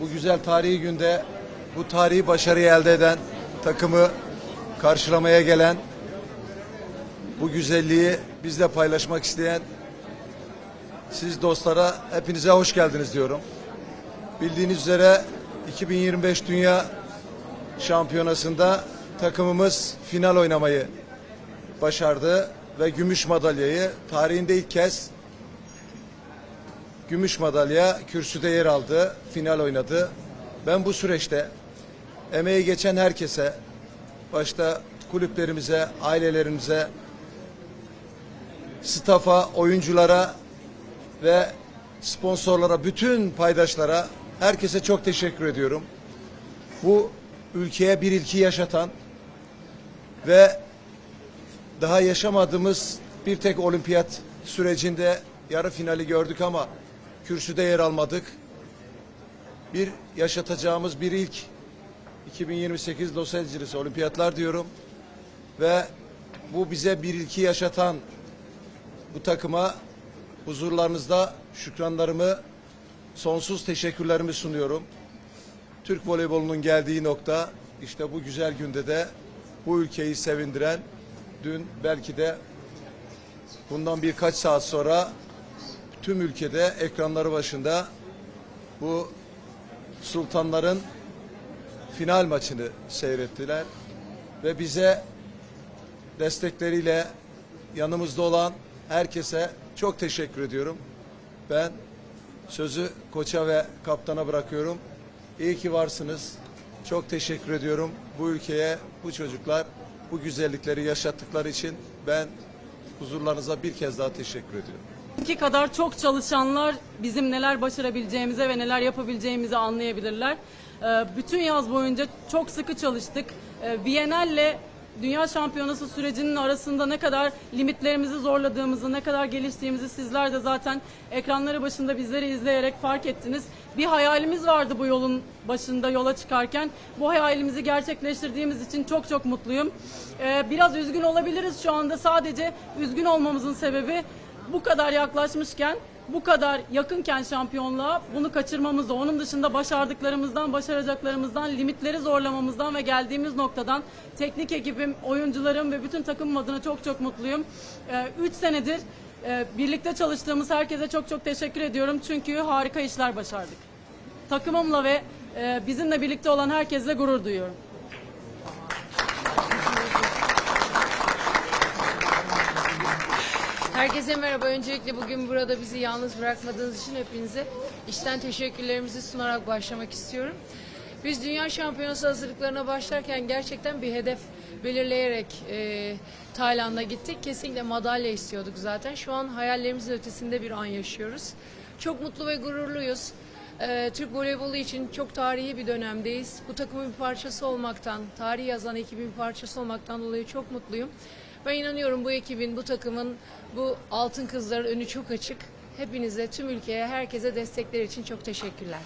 bu güzel tarihi günde bu tarihi başarıyı elde eden takımı karşılamaya gelen bu güzelliği bizle paylaşmak isteyen siz dostlara hepinize hoş geldiniz diyorum. Bildiğiniz üzere 2025 Dünya Şampiyonası'nda takımımız final oynamayı başardı ve gümüş madalyayı tarihinde ilk kez gümüş madalya kürsüde yer aldı, final oynadı. Ben bu süreçte emeği geçen herkese, başta kulüplerimize, ailelerimize, stafa, oyunculara ve sponsorlara, bütün paydaşlara, herkese çok teşekkür ediyorum. Bu ülkeye bir ilki yaşatan ve daha yaşamadığımız bir tek olimpiyat sürecinde yarı finali gördük ama kürsüde yer almadık. Bir yaşatacağımız bir ilk 2028 Los Angeles olimpiyatlar diyorum ve bu bize bir ilki yaşatan bu takıma huzurlarınızda şükranlarımı sonsuz teşekkürlerimi sunuyorum. Türk voleybolunun geldiği nokta işte bu güzel günde de bu ülkeyi sevindiren dün belki de bundan birkaç saat sonra tüm ülkede ekranları başında bu sultanların final maçını seyrettiler ve bize destekleriyle yanımızda olan herkese çok teşekkür ediyorum. Ben sözü koça ve kaptana bırakıyorum. İyi ki varsınız. Çok teşekkür ediyorum bu ülkeye, bu çocuklar bu güzellikleri yaşattıkları için ben huzurlarınıza bir kez daha teşekkür ediyorum. Ki kadar çok çalışanlar bizim neler başarabileceğimize ve neler yapabileceğimizi anlayabilirler. Ee, Bütün yaz boyunca çok sıkı çalıştık. Ee, Biennale Dünya Şampiyonası sürecinin arasında ne kadar limitlerimizi zorladığımızı, ne kadar geliştiğimizi sizler de zaten ekranları başında bizleri izleyerek fark ettiniz. Bir hayalimiz vardı bu yolun başında yola çıkarken. Bu hayalimizi gerçekleştirdiğimiz için çok çok mutluyum. Ee, Biraz üzgün olabiliriz şu anda. Sadece üzgün olmamızın sebebi bu kadar yaklaşmışken, bu kadar yakınken şampiyonluğa bunu kaçırmamızda, onun dışında başardıklarımızdan, başaracaklarımızdan, limitleri zorlamamızdan ve geldiğimiz noktadan teknik ekibim, oyuncularım ve bütün takımım adına çok çok mutluyum. 3 senedir e, birlikte çalıştığımız herkese çok çok teşekkür ediyorum. Çünkü harika işler başardık. Takımımla ve e, bizimle birlikte olan herkesle gurur duyuyorum. Herkese merhaba. Öncelikle bugün burada bizi yalnız bırakmadığınız için hepinize içten teşekkürlerimizi sunarak başlamak istiyorum. Biz Dünya Şampiyonası hazırlıklarına başlarken gerçekten bir hedef belirleyerek e, Tayland'a gittik. Kesinlikle madalya istiyorduk zaten. Şu an hayallerimizin ötesinde bir an yaşıyoruz. Çok mutlu ve gururluyuz. E, Türk voleybolu için çok tarihi bir dönemdeyiz. Bu takımın bir parçası olmaktan, tarih yazan ekibin bir parçası olmaktan dolayı çok mutluyum. Ben inanıyorum bu ekibin, bu takımın, bu altın kızların önü çok açık. Hepinize, tüm ülkeye, herkese destekleri için çok teşekkürler.